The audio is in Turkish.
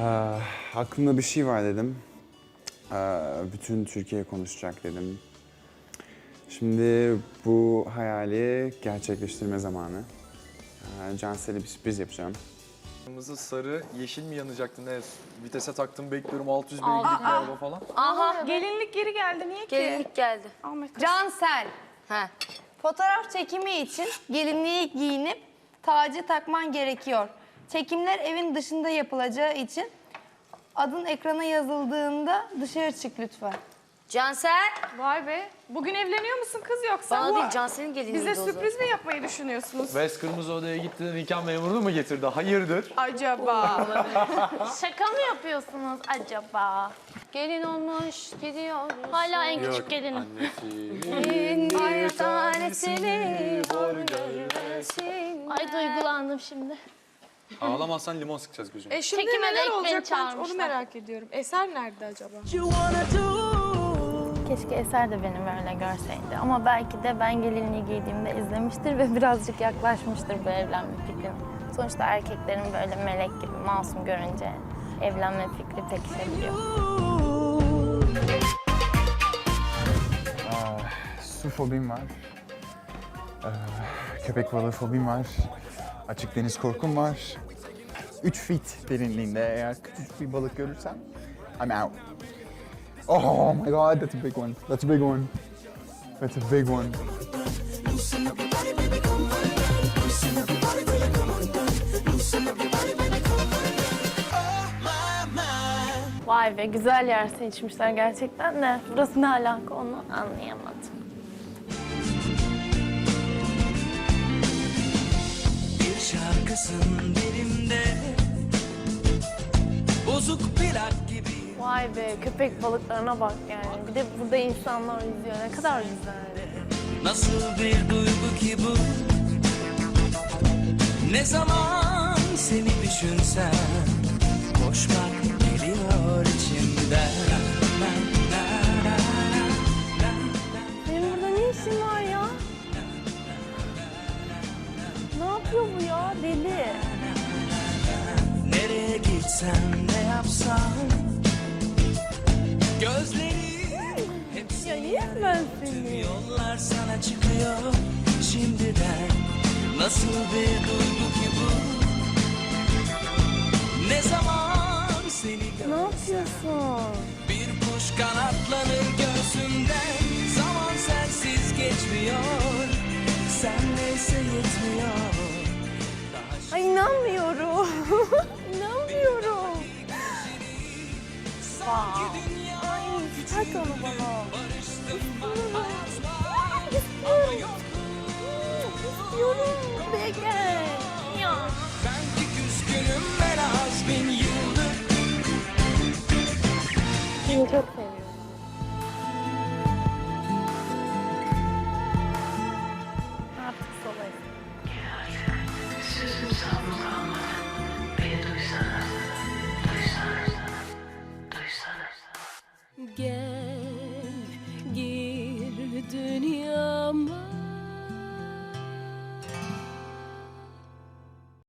Aa, aklımda bir şey var dedim. Aa, bütün Türkiye konuşacak dedim. Şimdi bu hayali gerçekleştirme zamanı. Aa, Cansel'e bir sürpriz yapacağım. Kırmızı, sarı, yeşil mi yanacaktı ne? Vitese taktım bekliyorum 600 Aa, beygirlik bir araba falan. Aha Gelinlik geri geldi. Niye ki? gelinlik geldi. Ahmet. Cansel, He. fotoğraf çekimi için gelinliği giyinip tacı takman gerekiyor. Çekimler evin dışında yapılacağı için adın ekrana yazıldığında dışarı çık lütfen. Cansel. Vay be. Bugün evleniyor musun kız yoksa? Bana değil Cansel'in gelinliğiydi Bize o sürpriz mi yapmayı düşünüyorsunuz? West Kırmızı Oda'ya gitti de nikah memurunu mu getirdi? Hayırdır? Acaba. Şaka mı yapıyorsunuz acaba? Gelin olmuş gidiyoruz. Hala en küçük gelinim. Bir tanesini hor görmesin. Ay duygulandım şimdi. Ağlamazsan limon sıkacağız gözüme. E şimdi Çekime de neler ilk beni olacak ben çağırmışlar. onu merak ediyorum. Eser nerede acaba? Keşke Eser de beni böyle görseydi. Ama belki de ben gelinliği giydiğimde izlemiştir ve birazcık yaklaşmıştır bu evlenme fikrim. Sonuçta erkeklerin böyle melek gibi masum görünce evlenme fikri pekişebiliyor. Aa, su fobim var. Aa, köpek balığı fobim var. Açık deniz korkum var. 3 feet derinliğinde eğer küçücük bir balık görürsem I'm out. Oh my god, that's a big one. That's a big one. That's a big one. Vay be güzel yer seçmişler gerçekten de. Burası ne alaka onu anlayamadım. Şarkısın dilimde Bozuk plak gibi Vay be köpek balıklarına bak yani. Bir de burada insanlar yüzüyor. Ne kadar güzel. Nasıl bir duygu ki bu Ne zaman seni düşünsem geliyor yapıyor bu ya? Deli. Nereye gitsem ne yapsam Gözlerim hep Ya niye ben seni? Yollar sana çıkıyor şimdiden Nasıl bir duygu ki bu Ne zaman seni Ne yapıyorsun? Bir kuş kanatlanır göğsümden Zaman sensiz geçmiyor Sen neyse yetmiyor Ay inanmıyorum. inanmıyorum. Ay tak onu bana. İstiyorum. İstiyorum. Buraya. Ya. Ben çok